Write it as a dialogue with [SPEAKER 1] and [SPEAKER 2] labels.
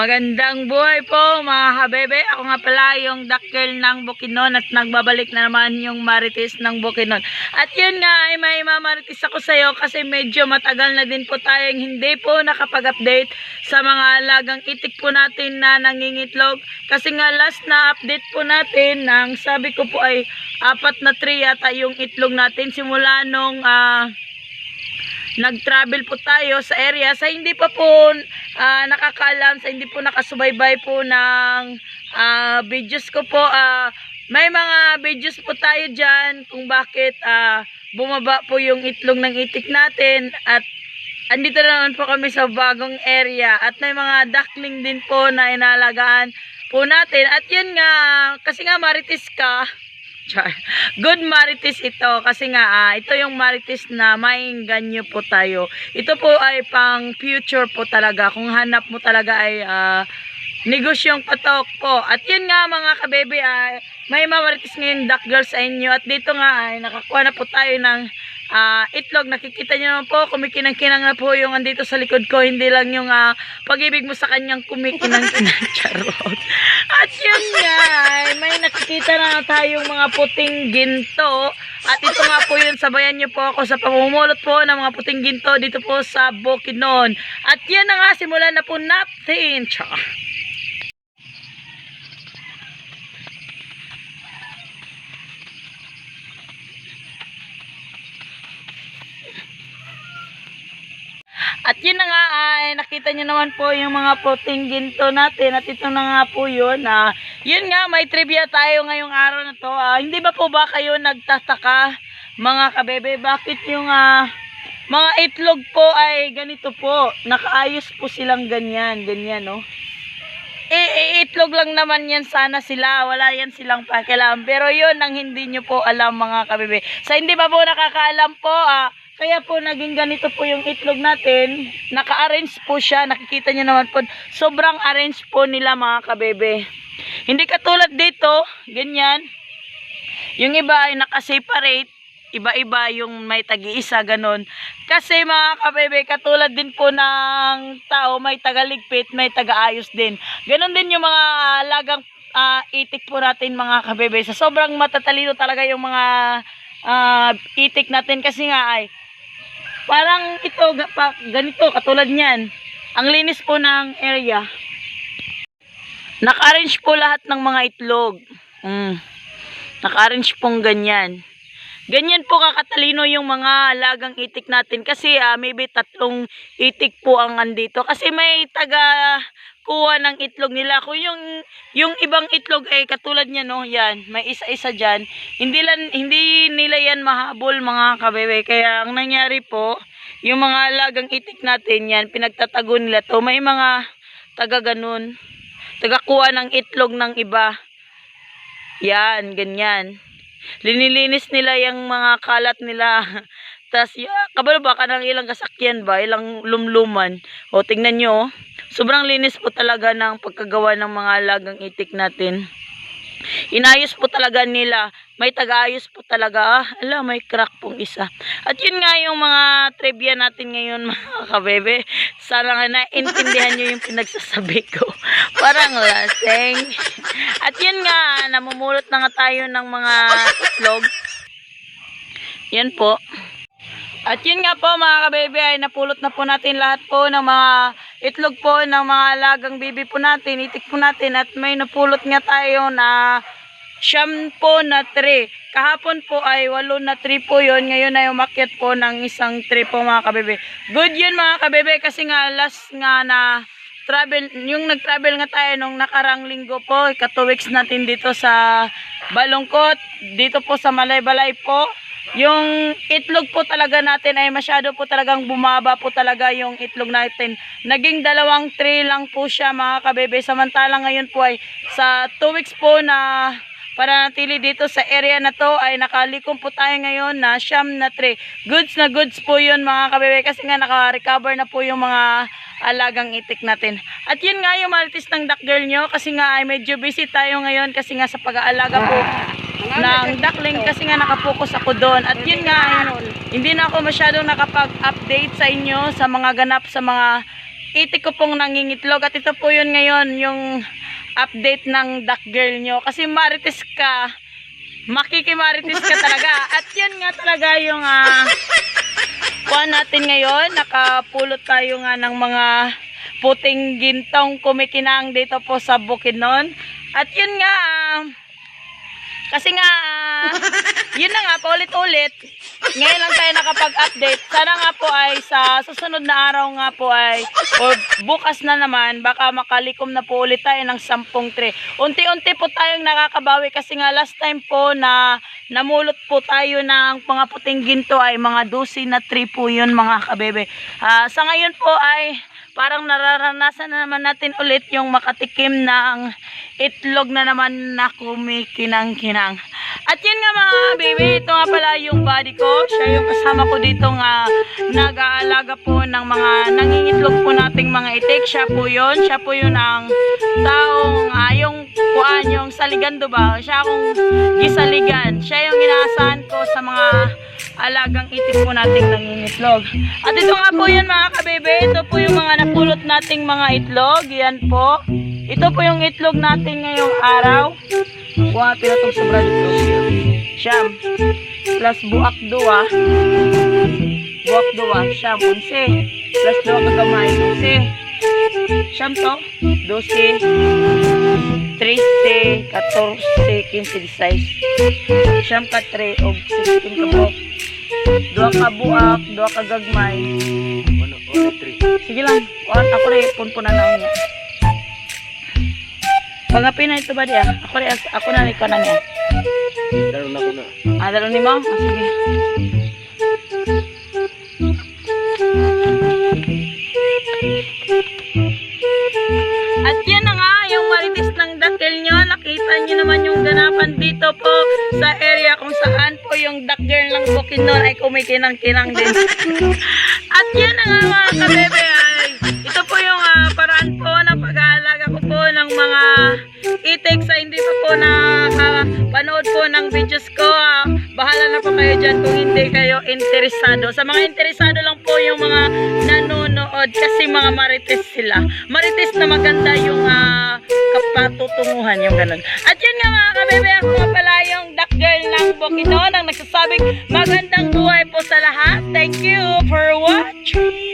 [SPEAKER 1] Magandang buhay po mga kabebe. Ako nga pala yung dakkel ng Bukinon at nagbabalik na naman yung marites ng Bukinon. At yun nga ay may mamarites ako sa iyo kasi medyo matagal na din po tayong hindi po nakapag-update sa mga alagang itik po natin na nangingitlog. Kasi nga last na update po natin nang sabi ko po ay apat na tray yata yung itlog natin simula nung ah, nag-travel po tayo sa area sa hindi pa po ah, nakakalam, sa hindi po nakasubaybay po ng ah, videos ko po. ah, may mga videos po tayo dyan kung bakit ah, bumaba po yung itlog ng itik natin at andito na naman po kami sa bagong area at may mga duckling din po na inalagaan po natin. At yun nga, kasi nga marites ka, Char. Good marites ito kasi nga ah, ito yung marites na mainggan nyo po tayo. Ito po ay pang future po talaga. Kung hanap mo talaga ay ah, negosyong patok po. At yun nga mga kabebe ay may mamarites ngayon duck girls sa inyo. At dito nga ay nakakuha na po tayo ng ah, itlog. Nakikita nyo naman po kumikinang-kinang na po yung andito sa likod ko. Hindi lang yung ah, pag-ibig mo sa kanyang kumikinang-kinang charot. At yun nga, ay may nakikita na tayong mga puting ginto. At ito nga po yun, sabayan niyo po ako sa pamumulot po ng mga puting ginto dito po sa Bukidnon. At yan na nga, simulan na po natin. Char. At yun na nga ay nakita nyo naman po yung mga puting ginto natin at ito na nga po yun. Ah, yun nga may trivia tayo ngayong araw na to. Ah, hindi ba po ba kayo nagtataka mga kabebe bakit yung ah, mga itlog po ay ganito po. Nakaayos po silang ganyan, ganyan no. Eh, itlog lang naman yan sana sila. Wala yan silang pakialam. Pero yun ang hindi nyo po alam mga kabebe. Sa hindi ba po nakakaalam po, ah, kaya po naging ganito po yung itlog natin. Naka-arrange po siya. Nakikita nyo naman po. Sobrang arrange po nila mga kabebe. Hindi katulad dito, ganyan. Yung iba ay naka-separate. Iba-iba yung may tagi-isa, ganun. Kasi mga kabebe, katulad din po ng tao, may tagaligpit, may tagaayos din. Ganon din yung mga lagang ah, itik po natin mga kabebe. Sa sobrang matatalino talaga yung mga ah, itik natin kasi nga ay parang ito, ganito, katulad niyan. Ang linis po ng area. Naka-arrange po lahat ng mga itlog. Mm. Naka-arrange pong ganyan. Ganyan po kakatalino yung mga alagang itik natin kasi ah, maybe tatlong itik po ang andito kasi may taga kuha ng itlog nila. Kung yung yung ibang itlog ay katulad niya no, yan, may isa-isa diyan. Hindi lan hindi nila yan mahabol mga kabebe. Kaya ang nangyari po, yung mga alagang itik natin yan, pinagtatago nila to. May mga taga ganun. Taga kuha ng itlog ng iba. Yan, ganyan. Linilinis nila yung mga kalat nila. Tapos, ya, kabalo ba ka ng ilang kasakyan ba? Ilang lumluman. O, tingnan nyo. oh. Sobrang linis po talaga ng pagkagawa ng mga alagang itik natin. Inayos po talaga nila. May tagaayos po talaga. Ala, may crack pong isa. At yun nga yung mga trivia natin ngayon mga kabebe. Sana nga naintindihan nyo yung pinagsasabi ko. Parang laseng. At yun nga, namumulot na nga tayo ng mga itlog. Yan po. At yun nga po mga kabebe ay napulot na po natin lahat po ng mga itlog po ng mga alagang bibi po natin, itik po natin at may napulot nga tayo na siyam na tray. Kahapon po ay walo na tray po yun. Ngayon ay umakyat po ng isang tray po mga kabebe. Good yun mga kabebe kasi nga last nga na travel, yung nag-travel nga tayo nung nakarang linggo po, ika 2 weeks natin dito sa Balongkot, dito po sa Malay-Balay po. Yung itlog po talaga natin ay masyado po talagang bumaba po talaga yung itlog natin. Naging dalawang tray lang po siya mga kabebe. Samantala ngayon po ay sa 2 weeks po na para natili dito sa area na to ay nakalikom po tayo ngayon na siyam na tray. Goods na goods po yun mga kabebe kasi nga naka-recover na po yung mga alagang itik natin. At yun nga yung malitis ng duck girl nyo kasi nga ay medyo busy tayo ngayon kasi nga sa pag-aalaga po ng duckling kasi nga nakapokus ako doon. At yun nga, ay, hindi na ako masyadong nakapag-update sa inyo sa mga ganap sa mga itik ko pong nangingitlog at ito po yun ngayon yung update ng duck girl nyo. Kasi marites ka, makikimarites ka talaga. At yun nga talaga yung ah, kuha natin ngayon. Nakapulot tayo nga ng mga puting gintong kumikinang dito po sa Bukidnon. At yun nga, ah, kasi nga, yun na nga, paulit-ulit. Ngayon lang tayo nakapag-update. Sana nga po ay sa susunod na araw nga po ay, o bukas na naman, baka makalikom na po ulit tayo ng sampung tray. Unti-unti po tayong nakakabawi kasi nga last time po na namulot po tayo ng mga puting ginto ay mga dosi na tray po yun mga kabebe. Ah, sa ngayon po ay parang nararanasan na naman natin ulit yung makatikim ng itlog na naman na kumikinang-kinang. At yun nga mga baby, ito nga pala yung body ko. Siya yung kasama ko dito nga nag-aalaga po ng mga nangingitlog po nating mga itik. Siya po yun. Siya po yun ang taong ah, yung kuan, yung saligando ba? Siya akong gisaligan. Siya yung inaasahan ko sa mga alagang itik po nating nangingitlog. At ito nga po yun mga kabebe. Ito po yung mga napulot nating mga itlog. Yan po. Ito po yung itlog natin ngayong araw. Kuha natin itong sobrang itlog. Siyam. Plus buak dua. Buak dua. Siyam. Unse. Plus dua kagamay. Unse. Siyam to. Dose. Triste. Katorse. Quince. Disais. Siyam ka tre. Og sixteen ka buak. Dua ka buak. Dua ka gagmay.
[SPEAKER 2] Ano, ano, three.
[SPEAKER 1] Sige lang. Kuhan ako rin. Punpunan na niya. Pangapin na ito ba diya? Ako rin. Ako na ko na niya.
[SPEAKER 2] Daron ako na.
[SPEAKER 1] Ah, dalo ni mo? Ah, sige. At yan na nga, yung marites dakil nyo. Nakita nyo naman yung ganapan dito po sa area kung saan po yung duck girl ng Bukidnon ay kumikinang-kinang din. At yan na nga mga kabebe ay ito po yung ah, paraan po ng pag-aalaga ko po ng mga itik sa hindi pa po nakapanood po ng videos ko. ah, bahala na po kayo dyan kung hindi kayo interesado. Sa mga interesado lang po yung mga nanonood kasi mga marites sila. Marites na maganda yung katutunguhan yung ganun. At yun nga mga kabebe, ako pala yung duck girl ng Bukidnon ang nagsasabing magandang buhay po sa lahat. Thank you for watching.